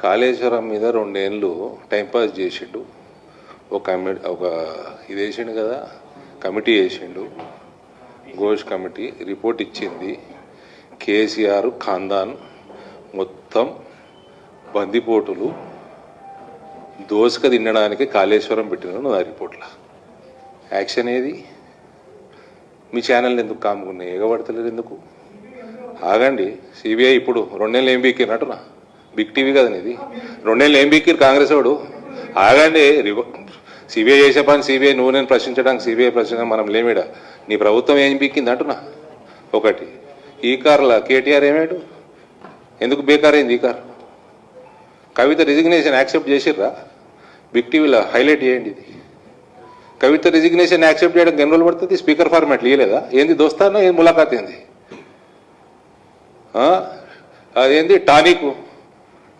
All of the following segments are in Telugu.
కాళేశ్వరం మీద రెండేళ్ళు టైంపాస్ చేసిండు. ఒక కమి ఒక ఇది వేసిండు కదా కమిటీ వేసిండు ఘోష్ కమిటీ రిపోర్ట్ ఇచ్చింది. కేసీఆర్ ఖాందాన్ మొత్తం బందిపోటులు దోసుక తినడానికి కాళేశ్వరం పెట్టిన ఆ రిపోర్ట్లో. యాక్షన్ ఏది? మీ ఛానల్ ఎందుకు కాముకున్నాయి? ఎగబడతలేరు ఎందుకు? ఆగండి సిబిఐ ఇప్పుడు రెండేళ్ళు ఏం బీకినట్టునా బిగ్ టీవీ కదా ఇది రెండేళ్ళు ఏం బిక్కిరు కాంగ్రెస్ వాడు? ఆగండి సిబిఐ చేసే పని సిబిఐ నువ్వు నేను ప్రశ్నించడానికి సిబిఐ ప్రశ్న మనం లేమిడా? నీ ప్రభుత్వం ఏం బిక్కింది అంటున్నా? ఒకటి ఈ కార్ల కేటీఆర్ ఏమాడు? ఎందుకు బేకార్ అయింది ఈ కార్? కవిత రిజిగ్నేషన్ యాక్సెప్ట్ చేసిర్రా? బిగ్ టీవీలో హైలైట్ చేయండి ఇది. కవిత రిజిగ్నేషన్ యాక్సెప్ట్ చేయడానికి ఎన్ని రోజులు పడుతుంది? స్పీకర్ ఫార్మాట్ లేదా ఏంది దోస్తానో? ఏంది ములాఖాత్ ఏంది? అదేంది టానిక్?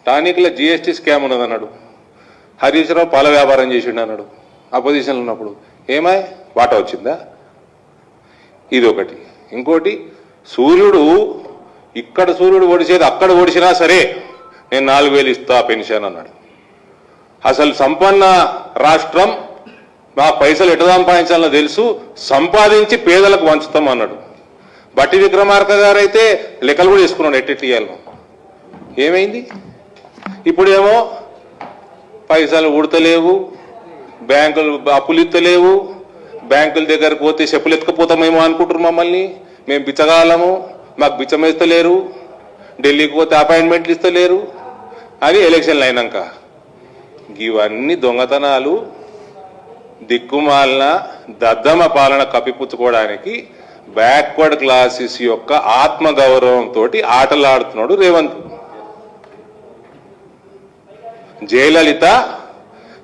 టానిక్లో జిఎస్టీ స్కామ్ ఉన్నది అన్నాడు. హరీష్ రావు పాల వ్యాపారం చేసిండు అన్నాడు. అపోజిషన్లో ఉన్నప్పుడు ఏమాయ్ వాటా వచ్చిందా? ఇది ఒకటి ఇంకోటి సూర్యుడు ఇక్కడ సూర్యుడు ఓడిసేది అక్కడ ఓడిసినా సరే నేను నాలుగు వేలు ఇస్తా పెన్షన్ అన్నాడు. అసలు సంపన్న రాష్ట్రం మా పైసలు ఎటు సంపాదించాలో తెలుసు సంపాదించి పేదలకు వంచుతాం అన్నాడు. బట్టి విక్రమార్క గారు అయితే లెక్కలు కూడా వేసుకున్నాడు ఎట్టి ఇయ్యాలను ఏమైంది? ఇప్పుడేమో పైసలు ఉడతలేవు బ్యాంకులు అప్పులు ఇత్తలేవు బ్యాంకుల దగ్గర పోతే చెప్పులు ఎత్తుకపోతామేమో అనుకుంటారు మమ్మల్ని. మేము బిచ్చగాలము మాకు బిచ్చం ఇస్తలేరు ఢిల్లీకి పోతే అపాయింట్మెంట్లు ఇస్తలేరు. అని ఎలక్షన్లు అయినాక. ఇవన్నీ దొంగతనాలు దిక్కుమాలిన దద్దమ పాలన కప్పిపుచ్చుకోవడానికి బ్యాక్వర్డ్ క్లాసెస్ యొక్క ఆత్మగౌరవంతో ఆటలాడుతున్నాడు రేవంత్. జయలలిత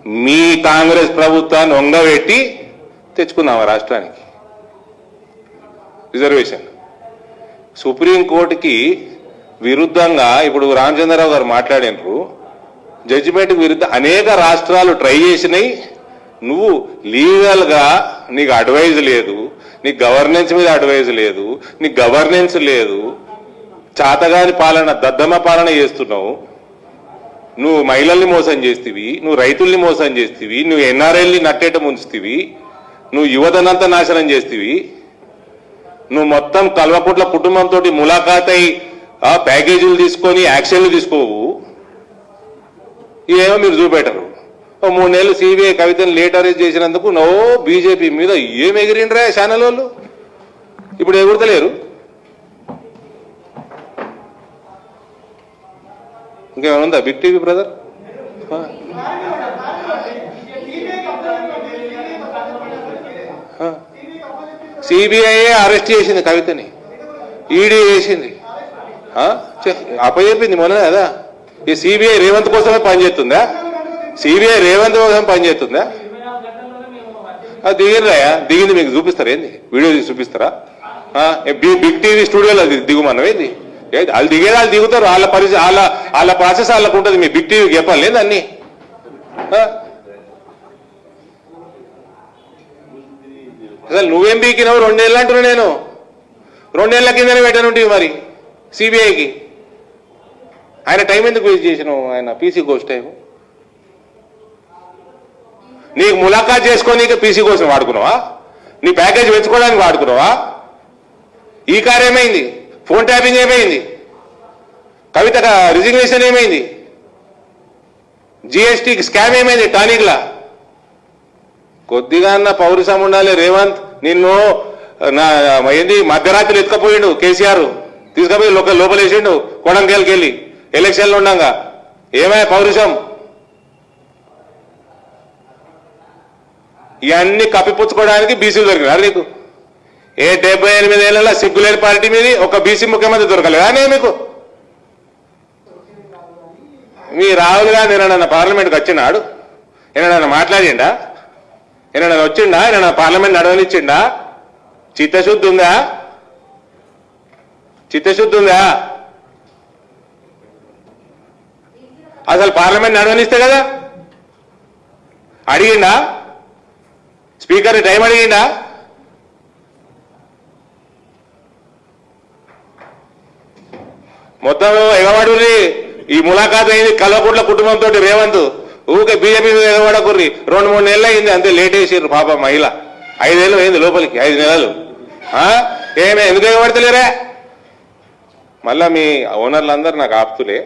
మీ కాంగ్రెస్ ప్రభుత్వాన్ని ఒంగబెట్టి తెచ్చుకున్నాము రాష్ట్రానికి? రిజర్వేషన్. సుప్రీంకోర్టుకి విరుద్ధంగా ఇప్పుడు రామచంద్రరావు గారు మాట్లాడినరు. జడ్జిమెంట్కి విరుద్ధ అనేక రాష్ట్రాలు ట్రై చేసినాయి. నువ్వు లీగల్గా నీకు అడ్వైజ్ లేదు. నీకు గవర్నెన్స్ మీద అడ్వైజ్ లేదు. నీకు గవర్నెన్స్ లేదు. చాతగాని పాలన దద్దమ్మ పాలన చేస్తున్నావు. నువ్వు మహిళల్ని మోసం చేస్తివి నువ్వు రైతుల్ని మోసం చేస్తివి నువ్వు ఎన్ఆర్ఎల్ని నట్టేట ముంచుతీవి నువ్వు యువతనంతా నాశనం చేస్తివి. నువ్వు మొత్తం కల్వకుట్ల కుటుంబంతో ములాఖాత్ అయి ప్యాకేజీలు తీసుకొని యాక్షన్లు తీసుకోవు. ఇవేమో మీరు చూపెట్టరు. మూడు నెలలు సిబిఐ కవితను లేట్ చేసినందుకు నో బీజేపీ మీద ఏం ఎగిరిండ్రా ఛానల్ వాళ్ళు ఇప్పుడు ఎగురుతలేరు. ఇంకేమైనా ఉందా? Big TV brother CBI arrest చేసింది కవితని. ఈడీ చేసింది. ఆ? చె- అప్పచెప్పింది మొన్న కదా. ఈ సిబిఐ రేవంత్ కోసమే పనిచేస్తుందా? సిబిఐ రేవంత్ కోసం పనిచేస్తుందా? అది దిగిరాయా దిగింది మీకు చూపిస్తారా ఏంది? వీడియో తీసి చూపిస్తారా? బిగ్ టీవీ స్టూడియోలో అది దిగుమన్నవి? వాళ్ళు దిగేది వాళ్ళు దిగుతారు. వాళ్ళ పరిస్థితి వాళ్ళ వాళ్ళ ప్రాసెస్ వాళ్ళకు ఉంటుంది మీ బిగ్ టీవీకి చెప్పాలి లేదు అన్ని? అసలు నువ్వేం బీకినావు? రెండేళ్ళు అంటున్నా నేను. రెండేళ్ళ కిందనే పెట్టనుంటివి మరి సిబిఐకి ఆయన టైం ఎందుకు వేస్ట్ చేసినావు? ఆయన పీసీ కోసం టైం. నీకు ములాఖాత్ చేసుకోనీకి పీసీ కోసం వాడుకున్నావా? నీ ప్యాకేజ్ పెంచుకోవడానికి వాడుకున్నావా? ఈ కార్ ఏమైంది ఫోన్ ట్యాపింగ్ ఏమైంది కవిత రిజిగ్నేషన్ ఏమైంది? జిఎస్టీ స్కామ్ ఏమైంది టానిక్లా? కొద్దిగా అన్న పౌరుషం ఉండాలి రేవంత్ నిన్ను నా ఏంది మధ్యరాత్రి ఎత్తుకపోయిండు కేసీఆర్. తీసుకుపోయి లోక లోపలేసిండు కొడంకేళ్ళకి వెళ్ళి ఎలక్షన్లు ఉండగా. ఏమయ్య పౌరుషం? ఇవన్నీ కప్పిపుచ్చుకోవడానికి బీసీలు దొరికినారు నీకు. ఏ డెబ్బై ఎనిమిది ఏళ్ళ సిగ్గులేని పార్టీ మీద ఒక బీసీ ముఖ్యమంత్రి దొరకలేదా? నేను మీకు. మీ రాహుల్ గాంధీ ఏమన్నా పార్లమెంట్కి వచ్చినాడు ఏమన్నా మాట్లాడిండా? ఏమన్నా వచ్చిండా? ఏమన్నా పార్లమెంట్ నడవనిచ్చిండా? చిత్తశుద్ధి ఉందా? చిత్తశుద్ధి ఉందా? అసలు పార్లమెంట్ నడవనిస్తే కదా? అడిగిండా? స్పీకర్ టైం అడిగిండా? మొత్తం ఎగవాడు ఈ ములాఖాత్ అయింది కల్వకుంట్ల కుటుంబంతో రేవంత్. ఊకే బీజేపీ మీద ఎగబడకుర్రి. రెండు మూడు నెలలు అయింది అంతే లేట్ వేసారు పాప మహిళ. ఐదేళ్ళు అయింది లోపలికి ఐదు నెలలు. ఏమే ఎందుకు ఎగబడతలేరే? మళ్ళా మీ ఓనర్లందరూ నాకు ఆపుతులే.